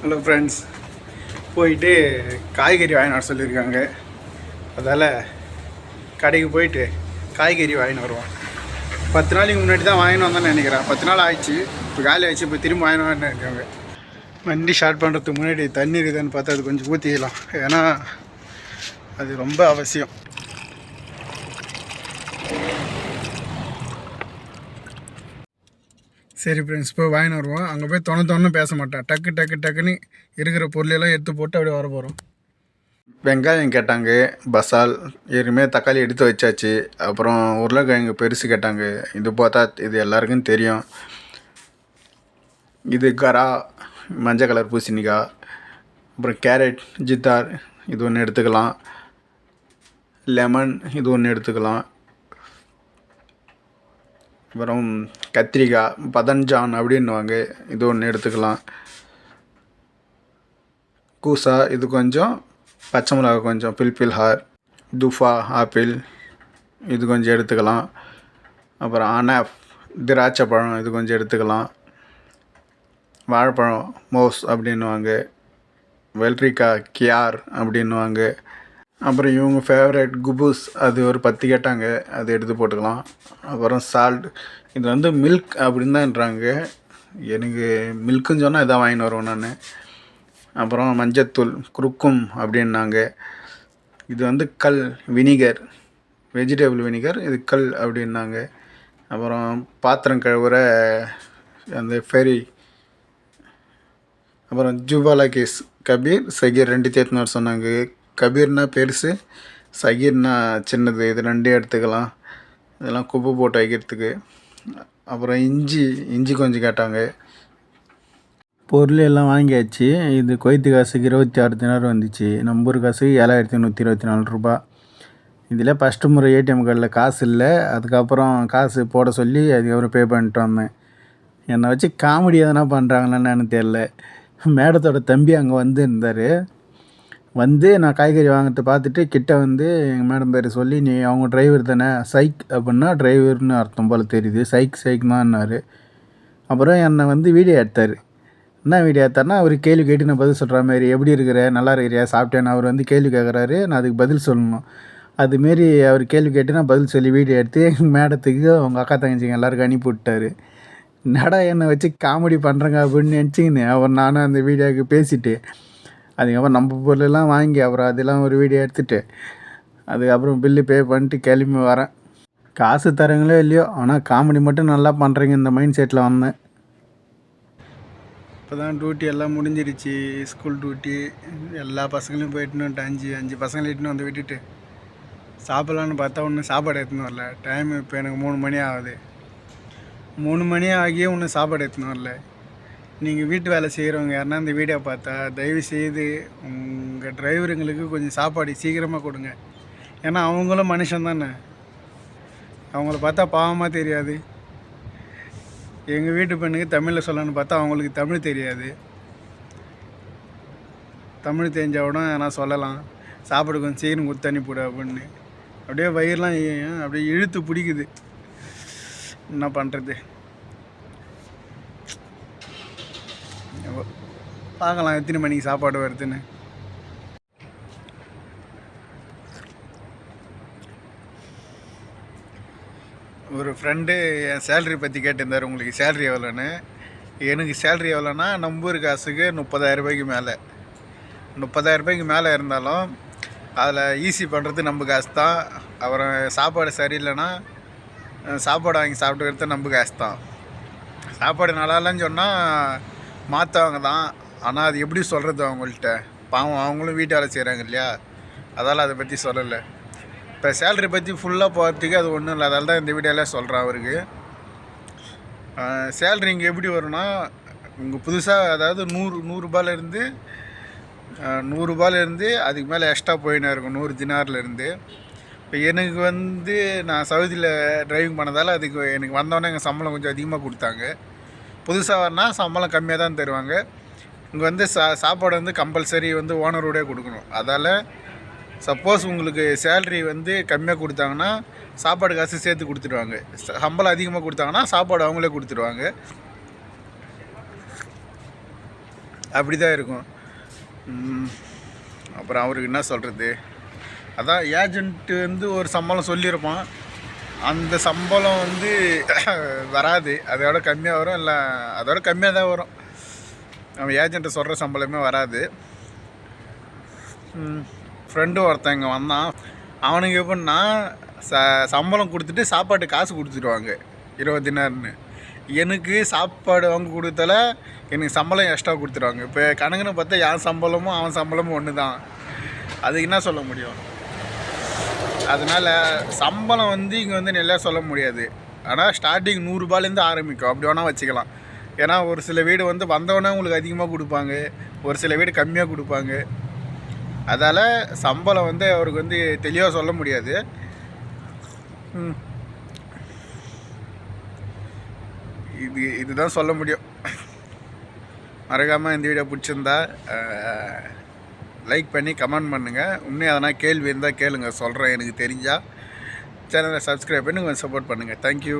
Hello friends போயிட்டு காய்கறி வாங்கிட்டு வர சொல்லியிருக்காங்க. அதால் கடைக்கு போயிட்டு காய்கறி வாங்கினு வருவோம். பத்து நாளைக்கு முன்னாடி தான் வாங்கிட்டு வந்தேன்னு நினைக்கிறேன். பத்து நாள் ஆயிடுச்சு. இப்போ காலி ஆயிடுச்சு. இப்போ திரும்ப வாங்கினு இருக்காங்க வண்டி ஸ்டார்ட் பண்ணுறதுக்கு முன்னாடி தண்ணி இருக்குதுன்னு பார்த்து அது கொஞ்சம் ஊற்றிக்கலாம் ஏன்னா அது ரொம்ப அவசியம். சரி ஃப்ரெண்ட்ஸ் போய் வாங்கின்னு வருவோம். அங்கே போய் தொண தொண்ணு பேச மாட்டேன் டக்கு டக்கு டக்குன்னு இருக்கிற பொருளெல்லாம் எடுத்து போட்டு அப்படியே வர போகிறோம் வெங்காயம் கேட்டாங்க பசால் எதுவுமே தக்காளி எடுத்து வச்சாச்சு. அப்புறம் உருளைக்கிழங்கு பெருசு கேட்டாங்க. இது பார்த்தா இது எல்லாருக்கும் தெரியும். இது கரா மஞ்சள் கலர் பூசணிக்காய். அப்புறம் கேரட் ஜித்தார் இது ஒன்று எடுத்துக்கலாம். லெமன் இது ஒன்று எடுத்துக்கலாம். அப்புறம் கத்திரிக்காய் பதஞ்சான் அப்படின்னுவாங்க. இது ஒன்று எடுத்துக்கலாம். கூசா இது கொஞ்சம் பச்சை மிளகா கொஞ்சம் பில்பில் ஹார். துஃபா ஆப்பிள் இது கொஞ்சம் எடுத்துக்கலாம். அப்புறம் அனாஃப் திராட்சை பழம் இது கொஞ்சம் எடுத்துக்கலாம். வாழைப்பழம் மோஸ் அப்படின்னுவாங்க. வெள்ளரிக்காய் கியார் அப்படின்னுவாங்க. அப்புறம் இவங்க ஃபேவரட் குபூஸ் அது ஒரு பத்து கேட்டாங்க அது எடுத்து போட்டுக்கலாம். அப்புறம் சால்ட் இது வந்து மில்க் அப்படின்னு தான்ன்றாங்க எனக்கு மில்க்குன்னு சொன்னால் இதான் வாங்கின்னு வருவேன் நான். அப்புறம் மஞ்சத்தூள் குறுக்கும் அப்படின்னாங்க. இது வந்து கல் வினிகர் வெஜிடபிள் வினிகர் இது கல் அப்படின்னாங்க. அப்புறம் பாத்திரம் கழுவுற அந்த ஃபெரி அப்புறம் ஜூபாலா கேஸ் கபீர் சகீர் ரெண்டு தேத்துன்னு சொன்னாங்க. கபீர்னா பெருசு சகீர்னா சின்னது இது ரெண்டே எடுத்துக்கலாம். இதெல்லாம் குப்பை போட்டு வைக்கிறதுக்கு. அப்புறம் இஞ்சி இஞ்சி கொஞ்சம் கேட்டாங்க. பொருள் எல்லாம் வாங்கியாச்சு. இது கொய்த்து காசுக்கு இருபத்தி ஆறு தினார் வந்துச்சு. நம்ம ஊர் காசுக்கு ஏழாயிரத்தி நூற்றி இருபத்தி நாலு ரூபா. இதில் ஃபஸ்ட்டு முறை ஏடிஎம் கார்டில் காசு இல்லை. அதுக்கப்புறம் காசு போட சொல்லி அதுக்கப்புறம் பே பண்ணிட்டு வந்தேன். என்னை வச்சு காமெடி எதனா பண்ணுறாங்களான்னு எனக்கு தெரில மேடத்தோட தம்பி அங்கே வந்து இருந்தார். வந்து நான் காய்கறி வாங்கிட்டு பார்த்துட்டு கிட்டே வந்து எங்கள் மேடம் பேர் சொல்லி நீ அவங்க டிரைவர் தானே? சைக் அப்படின்னா டிரைவர்னு அர்த்தம் போல் தெரியுது. சைக் சைக் தான்னாரு அப்புறம் என்னை வந்து வீடியோ எடுத்தார். என்ன வீடியோ எடுத்தார்னா அவர் கேள்வி கேட்டு நான் பதில் சொல்கிற மாதிரி எப்படி இருக்கிற? நல்லா இருக்கிறியா? சாப்பிட்டேன்னு? அவர் வந்து கேள்வி கேட்குறாரு நான் அதுக்கு பதில் சொல்லணும். அதுமாரி அவர் கேள்வி கேட்டு நான் பதில் சொல்லி வீடியோ எடுத்து எங்கள் மேடத்துக்கு அவங்க அக்கா தங்கச்சிங்க எல்லாருக்கும் அனுப்பி விட்டாரு என்னடா என்னை வச்சு காமெடி பண்ணுறங்க அப்படின்னு நினச்சிக்கின்னு. அவர் நானும் அந்த வீடியோவுக்கு பேசிட்டு அதுக்கப்புறம் நம்ம பொருளெல்லாம் வாங்கி அப்புறம் அதெல்லாம் ஒரு வீடியோ எடுத்துட்டு அதுக்கப்புறம் பில்லு பே பண்ணிட்டு கிளம்பி வரேன். காசு தரங்களோ இல்லையோ ஆனால் காமெடி மட்டும் நல்லா பண்ணுறீங்க இந்த மைண்ட் செட்டில் வந்தேன். இப்போ தான் டியூட்டி எல்லாம் முடிஞ்சிருச்சு ஸ்கூல் டியூட்டி எல்லா பசங்களையும் போயிட்டுன்னு அஞ்சு அஞ்சு பசங்களை இட்டுன்னு வந்து விட்டுட்டு சாப்பிட்லான்னு பார்த்தா ஒன்றும் சாப்பாடு எடுத்துன்னு வரல. டைம் இப்போ எனக்கு மூணு மணி ஆகுது. மூணு மணி ஆகியே ஒன்றும் சாப்பாடு எடுத்துன்னு வரல. நீங்கள் வீட்டு வேலை செய்கிறவங்க யாருன்னா இந்த வீடியோ பார்த்தா தயவு செய்து உங்கள் டிரைவருங்களுக்கு கொஞ்சம் சாப்பாடு சீக்கிரமாக கொடுங்க. ஏன்னா அவங்களும் மனுஷன் தானே. அவங்கள பார்த்தா பாவமாக தெரியாது. எங்கள் வீட்டு பெண்ணுக்கு தமிழில் சொல்லணும்னு பார்த்தா அவங்களுக்கு தமிழ் தெரியாது. தமிழ் தெரிஞ்சவுடன் நான் சொல்லலாம். சாப்பாடு கொஞ்சம் சீக்கிரம் கொடுத்து அனுப்பிவிடு அப்படின்னு. அப்படியே வயிறுலாம் அப்படியே இழுத்து பிடிக்குது. என்ன பண்ணுறது பார்க்கலாம் எத்தனை மணிக்கு சாப்பாடு வருதுன்னு. ஒரு ஃப்ரெண்டு என் சேலரி பற்றி கேட்டிருந்தார் உங்களுக்கு சேலரி எவ்வளோன்னு எனக்கு சேலரி எவ்வளோன்னா நம்பூர் காசுக்கு முப்பதாயிரம் ரூபாய்க்கு மேலே. முப்பதாயிரம் ரூபாய்க்கு மேலே இருந்தாலும் அதில் ஈஸி பண்ணுறது நம்ம காசு தான். அப்புறம் சாப்பாடு சரியில்லைன்னா சாப்பாடு வாங்கி சாப்பிட்டுக்கிறது நம்ம காசு தான். சாப்பாடு நல்லா இல்லைன்னு சொன்னால் மாற்றவங்க தான் ஆனால் அது எப்படி சொல்கிறது அவங்கள்ட்ட? பாவம் அவங்களும் வீட்டு வேலை செய்கிறாங்க இல்லையா? அதால் அதை பற்றி சொல்லலை. இப்போ சேலரி பற்றி ஃபுல்லாக போகிறதுக்கு அது ஒன்றும் இல்லை. அதால் தான் இந்த வீடியோவில் சொல்கிறேன் அவருக்கு. சேல்ரி இங்கே எப்படி வரும்னா இங்கே புதுசாக அதாவது நூறு நூறுரூபாலேருந்து நூறுரூபாலேருந்து அதுக்கு மேலே எக்ஸ்ட்ரா போயின்னு இருக்கும் நூறு தினார்லேருந்து இப்போ எனக்கு வந்து நான் சவுதியில் டிரைவிங் பண்ணதால் அதுக்கு எனக்கு வந்தோடனே எங்கள் சம்பளம் கொஞ்சம் அதிகமாக கொடுத்தாங்க. புதுசாக வரனா சம்பளம் கம்மியாக தான் தருவாங்க. இங்கே வந்து சா சாப்பாடு வந்து கம்பல்சரி வந்து ஓனரோடே கொடுக்கணும். அதால் சப்போஸ் உங்களுக்கு சேல்ரி வந்து கம்மியாக கொடுத்தாங்கன்னா சாப்பாடு காசு சேர்த்து கொடுத்துருவாங்க சம்பளம் அதிகமாக கொடுத்தாங்கன்னா சாப்பாடு அவங்களே கொடுத்துருவாங்க அப்படி தான் இருக்கும் அப்புறம் அவருக்கு என்ன சொல்கிறது அதான் ஏஜென்ட்டு வந்து ஒரு சம்பளம் சொல்லியிருப்பான். அந்த சம்பளம் வந்து வராது. அதோட கம்மியாக வரும் இல்லை அதோட கம்மியாக தான் வரும். அவன் ஏஜென்ட்டு சொல்கிற சம்பளமே வராது. ஃப்ரெண்டு ஒருத்தன் இங்கே வந்தான். அவனுக்கு எப்படின்னா ச சம்பளம் கொடுத்துட்டு சாப்பாட்டு காசு கொடுத்துருவாங்க. இருபது தினார்னு. எனக்கு சாப்பாடு வாங்கி கொடுத்தால எனக்கு சம்பளம் எக்ஸ்ட்ரா கொடுத்துருவாங்க. இப்போ கணக்குன்னு பார்த்தா என் சம்பளமும் அவன் சம்பளமும் ஒன்று தான் அதுக்கு என்ன சொல்ல முடியும்? அதனால் சம்பளம் வந்து இங்கே வந்து நல்லா சொல்ல முடியாது. ஆனால் ஸ்டார்டிங் நூறுரூபாலேருந்து ஆரம்பிக்கும். அப்படி வேணால் வச்சுக்கலாம். ஏன்னா ஒரு சில வீடு வந்து வந்தவொடனே உங்களுக்கு அதிகமாக கொடுப்பாங்க. ஒரு சில வீடு கம்மியாக கொடுப்பாங்க. அதால் சம்பளம் வந்து அவருக்கு வந்து தெளிவாக சொல்ல முடியாது. இது இதுதான் சொல்ல முடியும். மறக்காமல் இந்த வீடியோ பிடிச்சிருந்தா லைக் பண்ணி கமெண்ட் பண்ணுங்கள் இன்னும் எதனா கேள்வி இருந்தால் கேளுங்க. சொல்கிறேன் எனக்கு தெரிஞ்சால் சேனலை சப்ஸ்கிரைப் பண்ணி கொஞ்சம் சப்போர்ட் பண்ணுங்கள் தேங்க்யூ